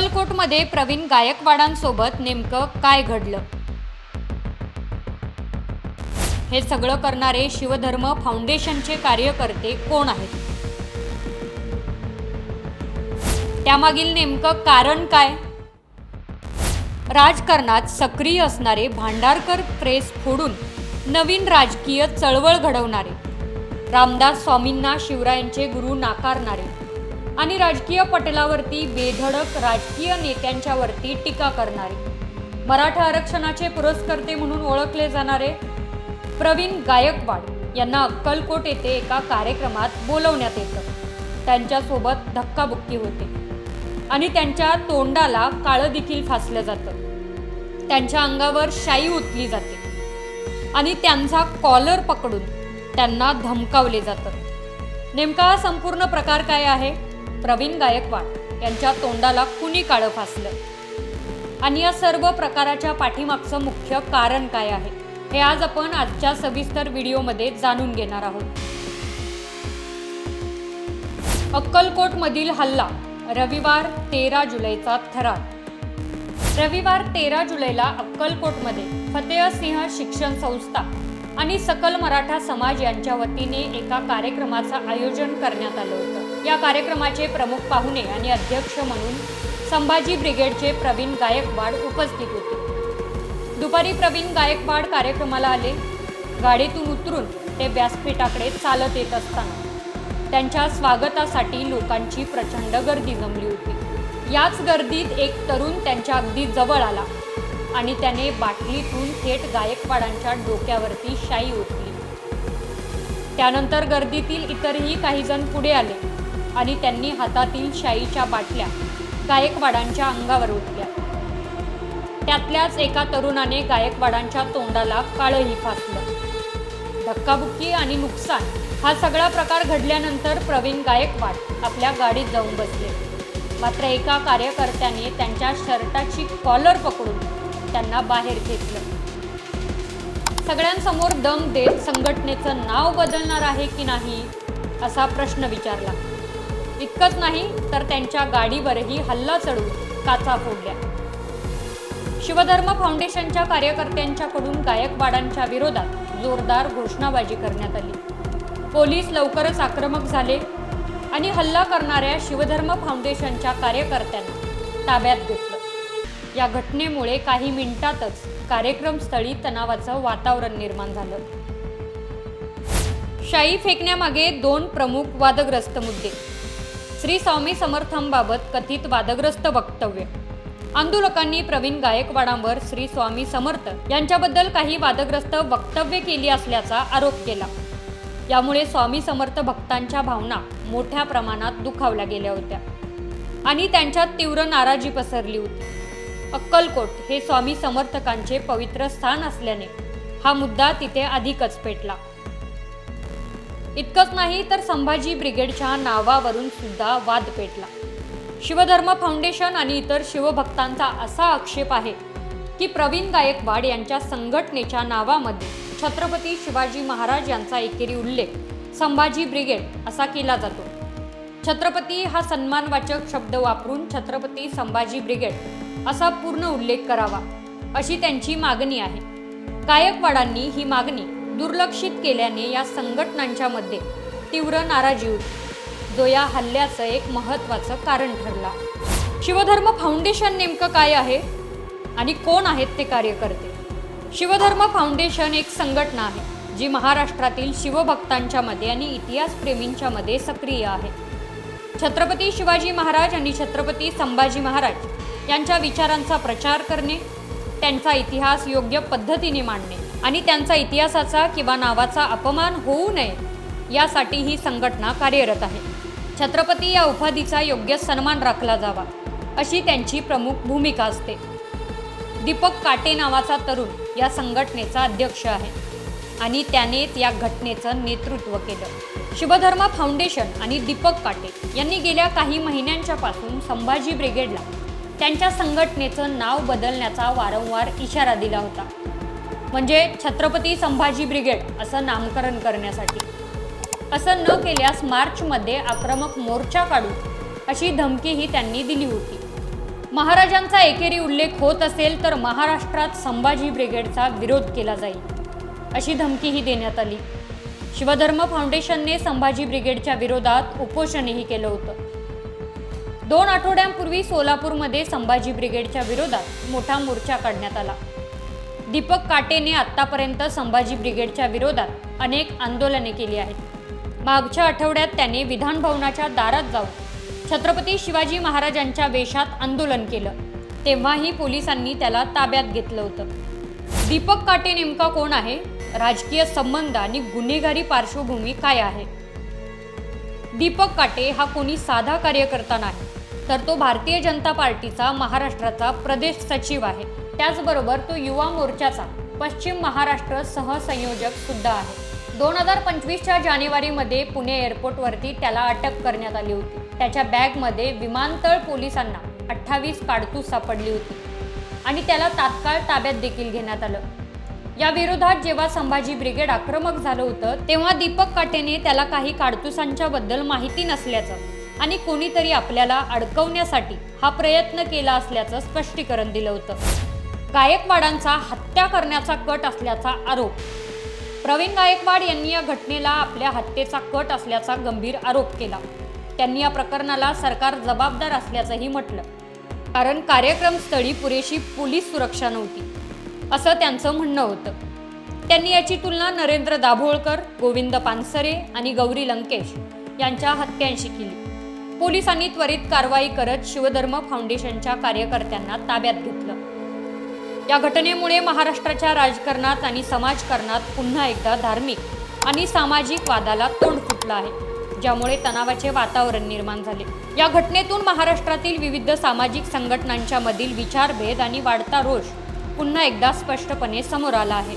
अक्कलकोटमध्ये प्रवीण गायकवाडांसोबत नेमकं काय घडलं? हे सगळं करणारे शिवधर्म फाउंडेशनचे कार्यकर्ते कोण आहेत? त्यामागील नेमकं कारण काय? राजकारणात सक्रिय असणारे भांडारकर प्रेस फोडून नवीन राजकीय चळवळ घडवणारे रामदास स्वामींना शिवरायांचे गुरु नाकारणारे आणि राजकीय पटलावरती बेधडक राजकीय नेत्यांच्यावरती टीका करणारे. मराठा आरक्षणाचे पुरस्कर्ते म्हणून ओळखले जाणारे प्रवीण गायकवाड यांना अक्कलकोट येथे एका कार्यक्रमात बोलवण्यात येतं. त्यांच्यासोबत धक्काबुक्की होते आणि त्यांच्या तोंडाला काळं देखील फासलं जातं. त्यांच्या अंगावर शाई ओतली जाते आणि त्यांचा कॉलर पकडून त्यांना धमकावले जातं. नेमका संपूर्ण प्रकार काय आहे? प्रवीण गायकवाड यांच्या तोंडाला कुणी काळं फासलं? आणि या सर्व प्रकाराच्या पाठीमागचं मुख्य कारण काय आहे हे आज आपण आजच्या सविस्तर व्हिडिओमध्ये जाणून घेणार आहोत. अक्कलकोटमधील हल्ला रविवार तेरा जुलैचा थरार. रविवार तेरा जुलैला अक्कलकोटमध्ये फतेहसिंह शिक्षण संस्था आणि सकल मराठा समाज यांच्या वतीने एका कार्यक्रमाचं आयोजन करण्यात आलं होतं. या कार्यक्रमाचे प्रमुख पाहुणे आणि अध्यक्ष म्हणून संभाजी ब्रिगेडचे प्रवीण गायकवाड उपस्थित होते. दुपारी प्रवीण गायकवाड कार्यक्रमाला आले. गाडीतून उतरून ते व्यासपीठाकडे चालत येत असताना त्यांच्या स्वागतासाठी लोकांची प्रचंड गर्दी जमली होती. याच गर्दीत एक तरुण त्यांच्या अगदी जवळ आला आणि त्याने बाटलीतून थेट गायकवाडांच्या डोक्यावरती शाई ओतली. त्यानंतर गर्दीतील इतरही काही जण पुढे आले. आणि त्यांनी हातातील शाईच्या बाटल्या गायकवाडांच्या अंगावर ओतल्या. त्यातल्याच एका तरुणाने गायकवाडांच्या तोंडाला काळंही फासलं. धक्काबुक्की आणि नुकसान हा सगळा प्रकार घडल्यानंतर प्रवीण गायकवाड आपल्या गाडीत जाऊन बसले. मात्र एका कार्यकर्त्याने त्यांच्या शर्टाची कॉलर पकडून त्यांना बाहेर घेतलं सगळ्यांसमोर दम देत संघटनेचं नाव बदलणार आहे की नाही असा प्रश्न विचारला. इतकंच नाही तर त्यांच्या गाडीवरही हल्ला चढून काचा फोडल्या. शिवधर्म फाउंडेशनच्या कार्यकर्त्यांच्याकडून गायकवाडांच्या विरोधात जोरदार घोषणाबाजी करण्यात आली. पोलीस लवकरच आक्रमक झाले आणि हल्ला करणाऱ्या शिवधर्म फाउंडेशनच्या कार्यकर्त्यांना ताब्यात घेतलं. या घटनेमुळे काही मिनिटातच कार्यक्रमस्थळी तणावाचं वातावरण निर्माण झालं. शाई फेकण्यामागे दोन प्रमुख वादग्रस्त मुद्दे. श्री स्वामी समर्थांबाबत कथित वादग्रस्त वक्तव्य. आंदोलकांनी प्रवीण गायकवाडांवर श्री स्वामी समर्थ यांच्याबद्दल काही वादग्रस्त वक्तव्य केली असल्याचा आरोप केला. यामुळे स्वामी समर्थ भक्तांच्या भावना मोठ्या प्रमाणात दुखावल्या गेल्या होत्या आणि त्यांच्यात तीव्र नाराजी पसरली होती. अक्कलकोट हे स्वामी समर्थकांचे पवित्र स्थान असल्याने हा मुद्दा तिथे अधिकच पेटला. इतकंच नाही तर संभाजी ब्रिगेडच्या नावावरून सुद्धा वाद पेटला. शिवधर्म फाउंडेशन आणि इतर शिवभक्तांचा असा आक्षेप आहे की प्रवीण गायकवाड यांच्या संघटनेच्या नावामध्ये छत्रपती शिवाजी महाराज यांचा एकेरी उल्लेख संभाजी ब्रिगेड असा केला जातो. छत्रपती हा सन्मानवाचक शब्द वापरून छत्रपती संभाजी ब्रिगेड असा पूर्ण उल्लेख करावा अशी त्यांची मागणी आहे. गायकवाडांनी ही मागणी दुर्लक्षित केल्याने या संघटनांच्या मध्ये तीव्र नाराजी होती जो या हल्ल्याचं एक महत्त्वाचं कारण ठरला. शिवधर्म फाउंडेशन नेमकं काय आहे आणि कोण आहेत ते कार्यकर्ते? शिवधर्म फाउंडेशन एक संघटना आहे जी महाराष्ट्रातील शिवभक्तांच्या मध्ये आणि इतिहासप्रेमींच्यामध्ये सक्रिय आहे. छत्रपती शिवाजी महाराज आणि छत्रपती संभाजी महाराज यांच्या विचारांचा प्रचार करणे त्यांचा इतिहास योग्य पद्धतीने मांडणे आणि त्यांचा इतिहासाचा किंवा नावाचा अपमान होऊ नये यासाठी ही संघटना कार्यरत आहे. छत्रपती या उपाधीचा योग्य सन्मान राखला जावा अशी त्यांची प्रमुख भूमिका असते. दीपक काटे नावाचा तरुण या संघटनेचा अध्यक्ष आहे आणि त्यानेच या घटनेचं नेतृत्व केलं. शिवधर्म फाउंडेशन आणि दीपक काटे यांनी गेल्या काही महिन्यांच्या पासून संभाजी ब्रिगेडला त्यांच्या संघटनेचं नाव बदलण्याचा वारंवार इशारा दिला होता. म्हणजे छत्रपती संभाजी ब्रिगेड असं नामकरण करण्यासाठी. असं न केल्यास मार्चमध्ये आक्रमक मोर्चा काढू अशी धमकीही त्यांनी दिली होती. महाराजांचा एकेरी उल्लेख होत असेल तर महाराष्ट्रात संभाजी ब्रिगेडचा विरोध केला जाईल अशी धमकीही देण्यात आली. शिवधर्म फाउंडेशनने संभाजी ब्रिगेडच्या विरोधात उपोषणही केलं होतं. दोन आठवड्यांपूर्वी सोलापूरमध्ये संभाजी ब्रिगेडच्या विरोधात मोठा मोर्चा काढण्यात आला. दीपक काटेने आत्तापर्यंत संभाजी ब्रिगेडच्या विरोधात अनेक आंदोलने केली आहेत. मागच्या आठवड्यात त्याने विधानभवनाच्या दारात जाऊन छत्रपती शिवाजी महाराजांच्या वेशात आंदोलन केलं. तेव्हाही पोलिसांनी त्याला ताब्यात घेतलं होतं. दीपक काटे नेमका कोण आहे? राजकीय संबंध आणि गुन्हेगारी पार्श्वभूमी काय आहे? दीपक काटे हा कोणी साधा कार्यकर्ता नाही तर तो भारतीय जनता पार्टीचा महाराष्ट्राचा प्रदेश सचिव आहे. त्याचबरोबर तो युवा मोर्चाचा पश्चिम महाराष्ट्र सहसंयोजक सुद्धा आहे. दोन हजार पंचवीसच्या जानेवारीमध्ये पुणे एअरपोर्टवरती त्याला अटक करण्यात आली होती. त्याच्या बॅगमध्ये विमानतळ पोलिसांना अठ्ठावीस काडतूस सापडली होती आणि त्याला तात्काळ ताब्यात देखील घेण्यात आलं. या विरोधात जेव्हा संभाजी ब्रिगेड आक्रमक झालं होतं तेव्हा दीपक काटेने त्याला काही काडतुसांच्या बद्दल माहिती नसल्याचं आणि कोणीतरी आपल्याला अडकवण्यासाठी हा प्रयत्न केला असल्याचं स्पष्टीकरण दिलं होतं. गायकवाडांचा हत्या करण्याचा कट असल्याचा आरोप. प्रवीण गायकवाड यांनी या घटनेला आपल्या हत्येचा कट असल्याचा गंभीर आरोप केला. त्यांनी या प्रकरणाला सरकार जबाबदार असल्याचंही म्हटलं. कारण कार्यक्रमस्थळी पुरेशी पोलीस सुरक्षा नव्हती असं त्यांचं म्हणणं होतं. त्यांनी याची तुलना नरेंद्र दाभोळकर गोविंद पानसरे आणि गौरी लंकेश यांच्या हत्यांशी केली. पोलिसांनी त्वरित कारवाई करत शिवधर्म फाउंडेशनच्या कार्यकर्त्यांना ताब्यात घेतलं. या घटनेमुळे महाराष्ट्राच्या राजकारणात आणि समाजकारणात पुन्हा एकदा धार्मिक आणि सामाजिक वादाला तोंड फुटलं आहे ज्यामुळे तणावाचे वातावरण निर्माण झाले. या घटनेतून महाराष्ट्रातील विविध सामाजिक संघटनांच्या मधील विचारभेद आणि वाढता रोष पुन्हा एकदा स्पष्टपणे समोर आला आहे.